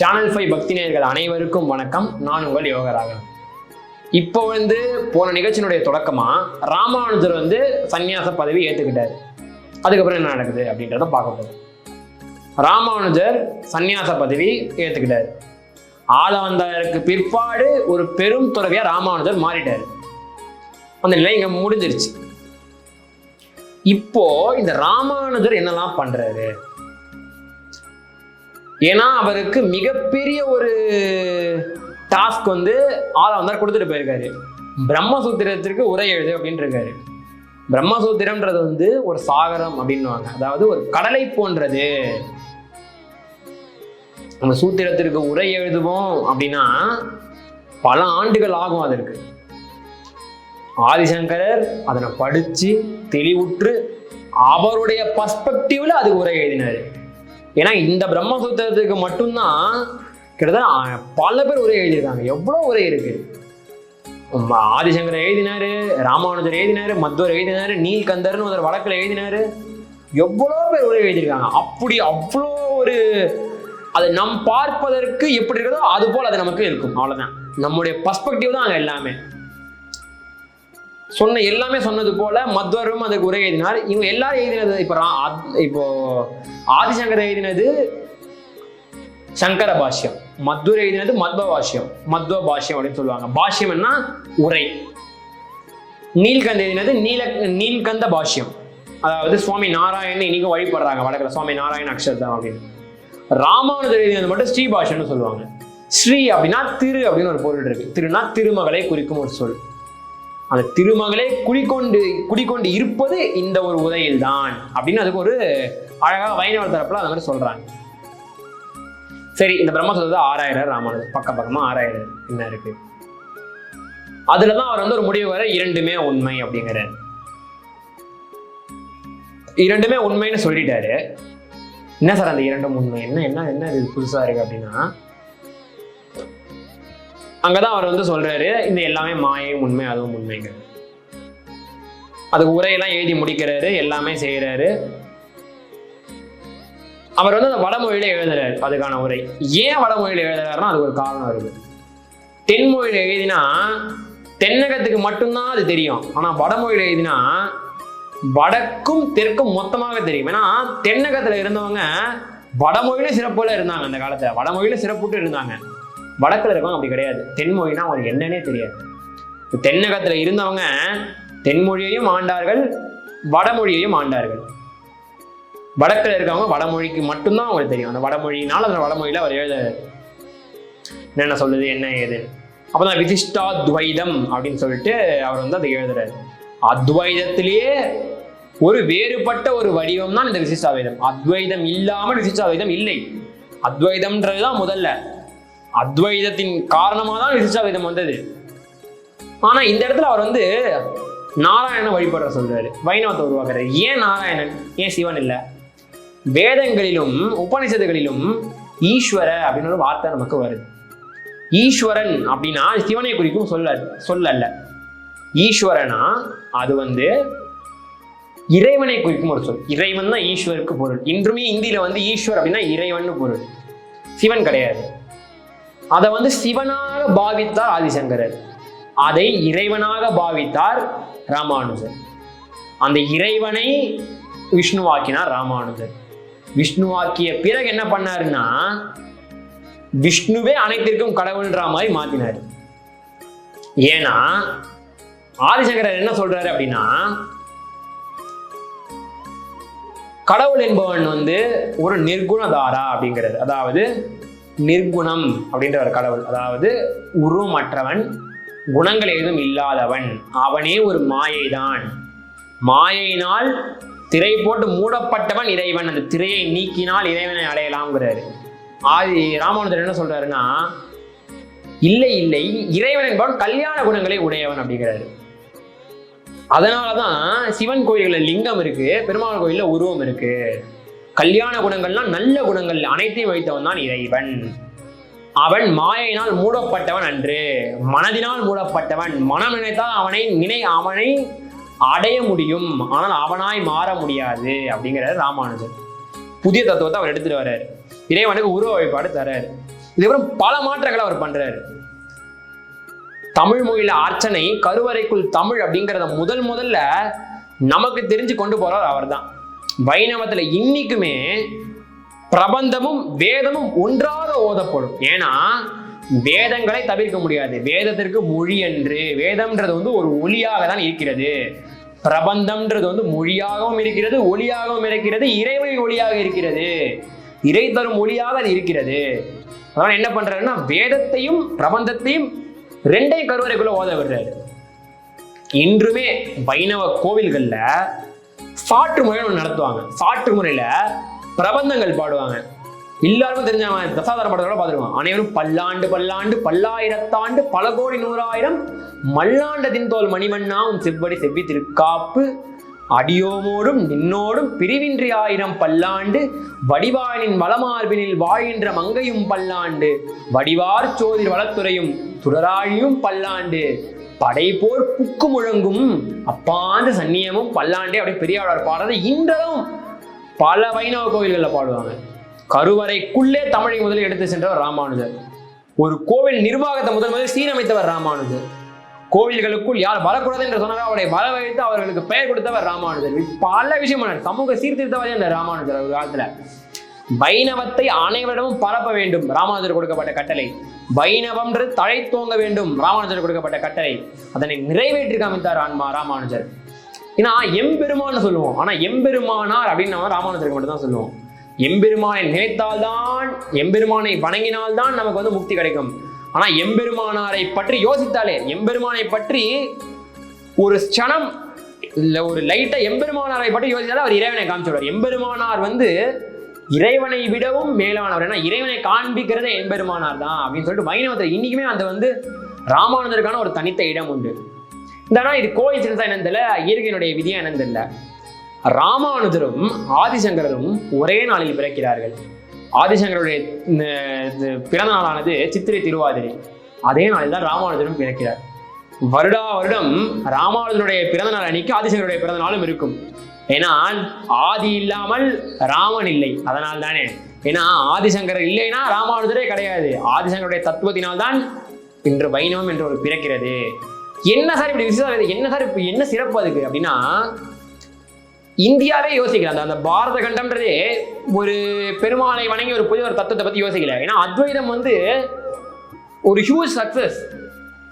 Channel five பக்தி நேயர்கள் அனைவருக்கும் வணக்கம். நான் உங்கள் யோகராகன் இப்போ வந்து போன நிகழ்ச்சியினுடைய தொடக்கமா ராமானுஜர் வந்து சந்நியாச பதவி ஏத்துக்கிட்டாரு. அதுக்கப்புறம் என்ன நடக்குது அப்படின்றத பார்க்க போறோம். ராமானுஜர் சந்நியாச பதவி ஏத்துக்கிட்டாரு. ஆளவந்தாருக்கு பிற்பாடு ஒரு பெரும் துறவியா ராமானுஜர் மாறிட்டாரு. அந்த நிலை இங்க முடிஞ்சிருச்சு. இப்போ இந்த ராமானுஜர் என்னெல்லாம் பண்றாரு? ஏன்னா அவருக்கு மிகப்பெரிய ஒரு டாஸ்க் வந்து ஆள வந்தார் கொடுத்துட்டு போயிருக்காரு. பிரம்மசூத்திரத்திற்கு உரை எழுது அப்படின்ட்டு இருக்காரு பிரம்மசூத்திரம்ன்றது வந்து ஒரு சாகரம் அப்படின்னுவாங்க. அதாவது ஒரு கடலை போன்றது. அந்த சூத்திரத்திற்கு உரை எழுதுவோம் அப்படின்னா பல ஆண்டுகள் ஆகும் அதற்கு. ஆதிசங்கரர் அதனை படிச்சு தெளிவுற்று அவருடைய பர்ஸ்பெக்டிவ்ல அது உரை எழுதினாரு. ஏன்னா இந்த பிரம்மசூத்திரத்துக்கு மட்டும்தான் கிட்டத்தட்ட பல பேர் உரை எழுதியிருக்காங்க. எவ்வளோ உரை இருக்கு? ஆதிசங்கர் எழுதினாரு ராமானுஜர் எழுதினாரு மத்வர் எழுதினாரு நீல்கந்தர்னு ஒரு வழக்கில் எழுதினாரு. எவ்வளோ பேர் உரை எழுதியிருக்காங்க. அப்படி அவ்வளோ ஒரு அது நம் பார்ப்பதற்கு எப்படி இருக்கிறதோ அது போல் அது நமக்கு இருக்கும். அவ்வளோதான் நம்முடைய பர்ஸ்பெக்டிவ் தான் அங்கே எல்லாமே. சொன்ன எல்லாமே சொன்னது போல மத்வரும் அதுக்கு உரை எழுதினார். இவங்க எல்லாரும் எழுதினது இப்போ இப்போ ஆதிசங்கர் எழுதினது சங்கர பாஷ்யம் மத்வர் எழுதினது மத்வ பாஷ்யம் மத்வ பாஷ்யம் அப்படின்னு சொல்லுவாங்க. பாஷ்யம்னா உரை. நீல்கந்த எழுதினது நீல நீல்கந்த பாஷ்யம். அதாவது சுவாமி நாராயணன் இன்னைக்கும் வழிபடுறாங்க வடக்கில். சுவாமி நாராயண அக்ஷர்தான் அப்படின்னு. ராமானுஜர் எழுதினது மட்டும் ஸ்ரீ பாஷ்யம்னு சொல்லுவாங்க. ஸ்ரீ அப்படின்னா திரு அப்படின்னு ஒரு பொருள் இருக்கு. திருனா திருமகளை குறிக்கும் ஒரு சொல். அந்த திருமகளே குடிக்கொண்டு குடிக்கொண்டு இருப்பது இந்த ஒரு உதையில் தான் அப்படின்னு அதுக்கு ஒரு அழகாக வைணவர் தரப்புல அந்த மாதிரி சொல்றாங்க. சரி இந்த பிரம்மசூத்திரத்தை ஆறாயிரம் ராமானுஜர். பக்க பக்கமா ஆறாயிரம் என்ன இருக்கு? அதுலதான் அவர் வந்து ஒரு முடிவு வர இரண்டுமே உண்மை அப்படிங்கிறார். இரண்டுமே உண்மைன்னு சொல்லிட்டாரு. என்ன சார் அந்த இரண்டும் உண்மை? என்ன என்ன என்ன இது புதுசா இருக்கு அப்படின்னா அங்கதான் அவர் வந்து சொல்றாரு இந்த எல்லாமே மாயையும் உண்மை அதுவும் உண்மைங்க. அதுக்கு உரையெல்லாம் எழுதி முடிக்கிறாரு எல்லாமே செய்யறாரு அவர் வந்து அந்த வடமொழியில எழுதுறாரு அதுக்கான உரை. ஏன் வடமொழியில எழுதுறாருன்னா அதுக்கு ஒரு காரணம் இருக்கு. தென்மொழியில எழுதினா தென்னகத்துக்கு மட்டும்தான் அது தெரியும். ஆனா வடமொழியில எழுதினா வடக்கும் தெற்கும் மொத்தமாக தெரியும். ஏன்னா தென்னகத்துல இருந்தவங்க வடமொழியில சிறப்புல இருந்தாங்க அந்த காலத்துல. வடமொழியில சிறப்புட்டு இருந்தாங்க. வடக்கில் இருக்கவங்க அப்படி கிடையாது. தென்மொழினா அவங்களுக்கு என்னன்னே தெரியாது. தென்னகத்தில் இருந்தவங்க தென்மொழியையும் ஆண்டார்கள் வடமொழியையும் ஆண்டார்கள். வடக்கில் இருக்கவங்க வடமொழிக்கு மட்டும்தான் அவங்களுக்கு தெரியும். அந்த வடமொழியினால் அந்த வடமொழியில் அவர் எழுத என்னென்ன சொல்லுது என்ன ஏது. அப்பதான் விதிஷ்டா துவைதம் அப்படின்னு சொல்லிட்டு அவர் வந்து அதை எழுதுறாரு. அத்வைதத்திலேயே ஒரு வேறுபட்ட ஒரு வடிவம் தான் இந்த விசிஷ்டாவைதம் அத்வைதம் இல்லாமல் விசிஷ்டாவைதம் இல்லை. அத்வைதம்ன்றது தான் முதல்ல. அத்வைதத்தின் காரணமாக தான் விசிஷ்டாவைதம் வந்தது. ஆனா இந்த இடத்துல அவர் வந்து நாராயண வழிபடுற சொல்றாரு. வைணவத்தை உருவாக்குறாரு. ஏன் நாராயணன்? ஏன் சிவன் இல்லை? வேதங்களிலும் உபனிஷத்துகளிலும் ஈஸ்வர அப்படின்னு ஒரு வார்த்தை நமக்கு வருது. ஈஸ்வரன் அப்படின்னா சிவனை குறிக்கும் சொல்ல சொல்லல்ல. ஈஸ்வரனா அது வந்து இறைவனை குறிக்கும் ஒரு சொல். இறைவன் தான் ஈஸ்வருக்கு பொருள். இன்றுமே இந்தியில வந்து ஈஸ்வர் அப்படின்னா இறைவன் பொருள். சிவன் கிடையாது. அதை வந்து சிவனாக பாவித்தார் ஆதிசங்கரர். அதை இறைவனாக பாவித்தார் ராமானுஜர். அந்த இறைவனை விஷ்ணுவாக்கினார் ராமானுஜர். விஷ்ணுவாக்கிய பிறகு என்ன பண்ணாருன்னா விஷ்ணுவே அனைத்திற்கும் கடவுள்ன்ற மாதிரி மாத்தினார். ஏன்னா ஆதிசங்கரர் என்ன சொல்றாரு அப்படின்னா கடவுள் என்பவன் வந்து ஒரு நிர்குணதாரா அப்படிங்கிறது. அதாவது நிர்குணம் அப்படின்ற ஒரு கடவுள். அதாவது உருவமற்றவன் குணங்கள் ஏதும் இல்லாதவன். அவனே ஒரு மாயைதான். மாயையினால் திரை போட்டு மூடப்பட்டவன் இறைவன். அந்த திரையை நீக்கினால் இறைவனை அடையலாம்ங்கிறாரு. ஆதி ராமானுஜர் என்ன சொல்றாருன்னா இல்லை இல்லை இறைவன் என்பவன் கல்யாண குணங்களை உடையவன் அப்படிங்கிறாரு. அதனாலதான் சிவன் கோயில்கள்ல லிங்கம் இருக்கு பெருமாள் கோயில்ல உருவம் இருக்கு. கல்யாண குணங்கள்னா நல்ல குணங்கள் அனைத்தையும் வைத்தவன் தான் இறைவன். அவன் மாயையினால் மூடப்பட்டவன் அன்று மனதினால் மூடப்பட்டவன் மனம் நினைத்தால் அவனை நினை அவனை அடைய முடியும். ஆனால் அவனாய் மாற முடியாது அப்படிங்கிறாரு ராமானுஜர். புதிய தத்துவத்தை அவர் எடுத்துட்டு வர்றாரு. இறைவனுக்கு உருவ வழிபாடு தர்றாரு. இதுக்கப்புறம் பல மாற்றங்களை அவர் பண்றாரு. தமிழ் மொழியில அர்ச்சனை கருவறைக்குள் தமிழ் அப்படிங்கிறத முதல் முதல்ல நமக்கு தெரிஞ்சு கொண்டு போறவர் அவர்தான். வைணவத்துல இன்னைக்குமே பிரபந்தமும் வேதமும் ஒன்றாக ஓதப்படும். ஏன்னா வேதங்களை தவிர்க்க முடியாது. வேதத்திற்கு மொழி என்று வேதம்ன்றது வந்து ஒரு ஒளியாக தான் இருக்கிறது. பிரபந்தம்ன்றது வந்து மொழியாகவும் இருக்கிறது ஒளியாகவும் இருக்கிறது இறைவனின் ஒளியாக இருக்கிறது. இறை தரும் ஒளியாக அது இருக்கிறது. அதனால என்ன பண்றாருன்னா வேதத்தையும் பிரபந்தத்தையும் ரெண்டையும் கருவறைக்குள்ள ஓத விடுறாரு. இன்றுமே வைணவ கோவில்கள்ல சாற்று முறைன்னு ஒன்று நடத்துவாங்க. சாற்று முறையில பிரபந்தங்கள் பாடுவாங்க. எல்லாருக்கும் தெரிஞ்சவன் தசாதார படத்தோட பார்த்துருவான் அனைவரும் பல்லாண்டு பல்லாண்டு பல்லாயிரத்தாண்டு பல கோடி நூறாயிரம் மல்லாண்டதின் தோல் மணிமண்ணா உன் செவ்வடி செவ்வி திருக்காப்பு அடியோமோடும் நின்னோடும் பிரிவின்றி ஆயிரம் பல்லாண்டு வடிவாயனின் வளமார்பினில் வாழ்கின்ற மங்கையும் பல்லாண்டு வடிவார் சோதிர் வளத்துறையும் துடராழியும் பல்லாண்டு படைப்போர் புக்கு முழங்கும். அப்பாந்த சன்னியமும் பல்லாண்டே அப்படியே பெரியாளர் பாடுறது இன்றளவும் பல வைணவ கோவில்களில் பாடுவாங்க. கருவறைக்குள்ளே தமிழை முதலில் எடுத்து சென்றவர் ராமானுஜர். ஒரு கோவில் நிர்வாகத்தை முதல் முதலில் சீரமைத்தவர் ராமானுஜர். கோவில்களுக்குள் யார் வரக்கூடாது என்று சொன்னாரோ அவரை வர வைத்து அவர்களுக்கு பெயர் கொடுத்தவர் ராமானுஜர். பல விஷயம் சமூக சீர்திருத்தவாதி அந்த ராமானுஜர் ஒரு காலத்துல? வைணவத்தை அனைவரிடமும் பரப்ப வேண்டும். ராமானுஜர் கொடுக்கப்பட்ட கட்டளை. வைணவம்ன்றது தழை தோங்க வேண்டும். ராமானுஜர் கொடுக்கப்பட்ட கட்டளை. அதனை நிறைவேற்றி காமித்தார் ஆன்மா ராமானுஜர். ஏன்னா எம்பெருமான்னு சொல்லுவோம். ஆனா எம்பெருமானார் அப்படின்னு நம்ம ராமானுஜருக்கு மட்டும் தான் சொல்லுவோம். எம்பெருமானை நினைத்தால்தான் எம்பெருமானை வணங்கினால்தான் நமக்கு வந்து முக்தி கிடைக்கும். ஆனா எம்பெருமானாரை பற்றி யோசித்தாலே எம்பெருமானை பற்றி ஒரு க்ஷணம் இல்ல ஒரு லைட்டா எம்பெருமானாரை பற்றி யோசித்தாலே அவர் இறைவனை காமிச்சு எம்பெருமானார் வந்து இறைவனை விடவும் மேலானவர். ஏன்னா இறைவனை காண்பிக்கிறதே எம்பெருமானார் தான் அப்படின்னு சொல்லிட்டு வைணவத்தில் இன்னைக்குமே அந்த வந்து ராமானுஜருக்கான ஒரு தனித்த இடம் உண்டு. இந்த ஆனால் இது கோயின்சிடன்ஸா என்னன்னு தெரியல இயற்கையினுடைய விதியா என்னன்னு தெரியல. ராமானுஜரும் ஆதிசங்கரரும் ஒரே நாளில் பிறக்கிறார்கள். ஆதிசங்கருடைய பிறந்த நாளானது சித்திரை திருவாதிரை. அதே நாளில் தான் ராமானுஜரும் பிறக்கிறார். வருடா வருடம் ராமானுஜருடைய பிறந்த நாள் அன்னைக்கு ஆதிசங்கருடைய பிறந்த நாளும் இருக்கும். ஏன்னா ஆதி இல்லாமல் ராமன் இல்லை. அதனால் தானே ஏன்னா ஆதிசங்கர் இல்லைன்னா ராமானுஜரே கிடையாது. ஆதிசங்கருடைய தத்துவத்தினால்தான் இன்று வைணவம் என்று ஒரு பிறக்கிறது. என்ன சார் இப்படி விசேஷம் என்ன சார் இப்போ என்ன சிறப்பு அதுக்கு? அப்படின்னா இந்தியாவே யோசிக்கல. அந்த அந்த பாரத கண்டம்ன்றதே ஒரு பெருமாளை வணங்கி ஒரு புதிய ஒரு தத்துவத்தை பத்தி யோசிக்கல. ஏன்னா அத்வைதம் வந்து ஒரு ஹியூஜ் சக்சஸ்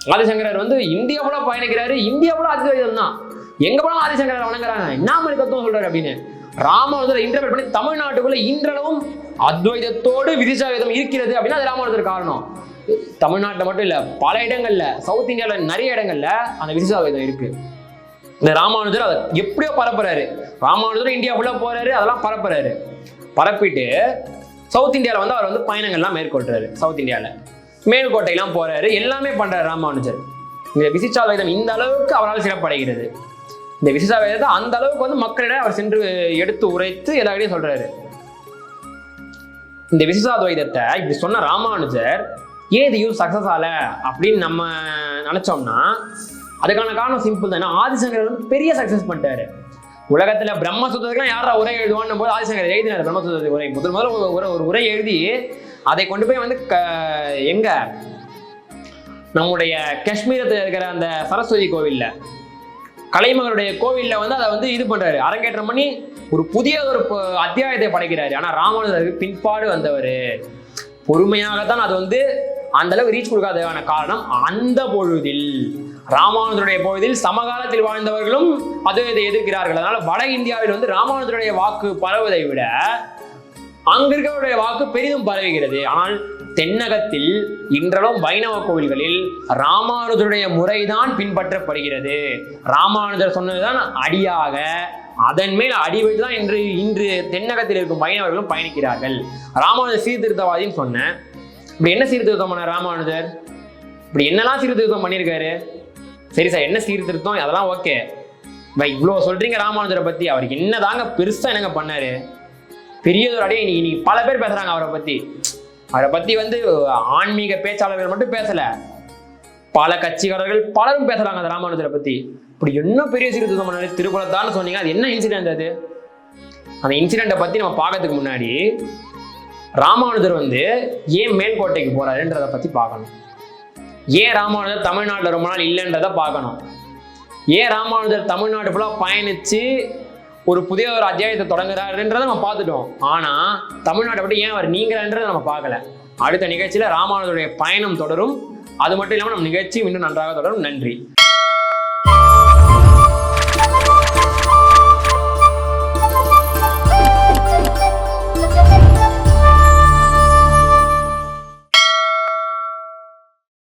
ஆதிசங்கரர் வந்து இந்தியா பயணிக்கிறாரு. இந்தியா அத்வைதம் தான் எங்க போனாலும் ஆதிசங்கரை வணங்குறாங்க. என்ன மாதிரி தத்துவம் சொல்றாரு அப்படின்னு. ராமானுஜர் இன்டர்பிரட் பண்ணி தமிழ்நாட்டுக்குள்ள இன்றளவும் அத்வைதத்தோடு விதிசாவேதம் இருக்கிறது அப்படின்னா அது ராமானுஜர் காரணம். தமிழ்நாட்டில் மட்டும் இல்ல பல இடங்கள்ல சவுத் இந்தியாவில் நிறைய இடங்கள்ல அந்த விதிசாவேதம் இருக்கு. இந்த ராமானுஜர் அதை எப்படியோ பரப்புறாரு. ராமானுஜர் இந்தியா ஃபுல்லாக போறாரு அதெல்லாம் பரப்புறாரு. பரப்பிட்டு சவுத் இந்தியாவில் வந்து அவர் வந்து பயணங்கள்லாம் மேற்கொள்றாரு சவுத் இந்தியாவில் மேல்கோட்டையெல்லாம் போறாரு எல்லாமே பண்றாரு ராமானுஜர். இந்த விசிச்சாவேதம் இந்த அளவுக்கு அவரால் சிறப்படைகிறது. இந்த விசிச்சாவேதத்தை அந்த அளவுக்கு வந்து மக்களிடம் அவர் சென்று எடுத்து உரைத்து எல்லாரையும் சொல்றாரு. இந்த விசேஷாத்வைதத்தை இப்படி சொன்ன ராமானுஜர் ஏன் இது யூஸ் சக்சஸ் ஆகல அப்படின்னு நம்ம நினைச்சோம்னா அதுக்கான காரணம் சிம்பிள் தான். ஆதிசங்கர் வந்து பெரிய சக்சஸ் பண்ணிட்டாரு. உலகத்துல பிரம்மசூத்திரத்துக்குலாம் யாரா உரை எழுதுவான்னு போது ஆதிசங்கர் எழுதினார் பிரம்மசூத்திரத்துக்கு உரை. முதல் முதல்ல ஒரு- ஒரு உரை எழுதி அதை கொண்டு போய் வந்து க எங்க? நம்முடைய காஷ்மீரத்தில் இருக்கிற அந்த சரஸ்வதி கோவில்ல. கலைமகளுடைய கோவில்ல வந்து அதை வந்து இது பண்றாரு. அரங்கேற்றம் பண்ணி ஒரு புதிய ஒரு அத்தியாயத்தை படைக்கிறாரு. ஆனா ராமானுஜருக்கு பின்பாடு வந்தவர். பொறுமையாகத்தான் அது வந்து அந்த அளவுக்கு ரீச் கொடுக்காததுக்கான காரணம் அந்த பொழுதில். ராமானுஜருடைய பொழுதில் சமகாலத்தில் வாழ்ந்தவர்களும் அது இதை எதிர்க்கிறார்கள். அதனால வட இந்தியாவில் வந்து ராமானுஜருடைய வாக்கு பரவுவதை விட அங்கிருக்கிறவருடைய வாக்கு பெரிதும் பரவுகிறது. ஆனால் தென்னகத்தில் இன்றளவும் வைணவ கோவில்களில் ராமானுஜருடைய முறைதான் பின்பற்றப்படுகிறது. ராமானுஜர் சொன்னதுதான் அடியாக அதன் மேல் அடி வைத்து தான் இன்று இன்று தென்னகத்தில் இருக்கும் வைணவர்களும் பயணிக்கிறார்கள். ராமானுஜர் சீர்திருத்தவாதின்னு சொன்னேன் இப்படி என்ன சீர்திருத்தம் பண்ண ராமானுஜர்? இப்படி என்னெல்லாம் சீர்திருத்தம் பண்ணியிருக்காரு? சரி சார் என்ன சீர்திருத்தம்? அதெல்லாம் ஓகே இவ்வளோ சொல்றீங்க ராமானுஜரை பத்தி அவருக்கு என்னதாங்க பெருசா என்னங்க பண்ணாரு? பெரியதொரு அடைய இன்னைக்கு பல பேர் பேசுறாங்க அவரை பத்தி. அவரை பத்தி வந்து ஆன்மீக பேச்சாளர்கள் மட்டும் பேசல. பல கட்சிக்காரர்கள் பலரும் பேசுறாங்க அந்த ராமானுஜரை பத்தி. இப்படி என்ன பெரிய சீர்திருத்தம் பண்ணாரு? திருக்குளத்தான்னு சொன்னீங்க அது என்ன இன்சிடென்ட் அது? அந்த இன்சிடென்ட்டை பத்தி நம்ம பார்க்கறதுக்கு முன்னாடி ராமானுஜர் வந்து ஏன் மேல்கோட்டைக்கு போறாருன்றதை பத்தி பார்க்கணும். ஏன் ராமானுஜர் தமிழ்நாட்டில் ரொம்ப நாள் இல்லைன்றதை பார்க்கணும். ஏன் ராமானுஜர் தமிழ்நாடு ஃபுல்லாக பயணித்து ஒரு புதிய ஒரு அத்தியாயத்தை தொடங்குறாருன்றதை நம்ம பார்த்துட்டோம். ஆனா தமிழ்நாட்டை விட்டு ஏன் அவர் நீங்கிறான்றதை நம்ம பார்க்கல. அடுத்த நிகழ்ச்சியில ராமானுடைய பயணம் தொடரும். அது மட்டும் இல்லாமல் நம்ம நிகழ்ச்சி இன்னும் நன்றாக தொடரும். நன்றி.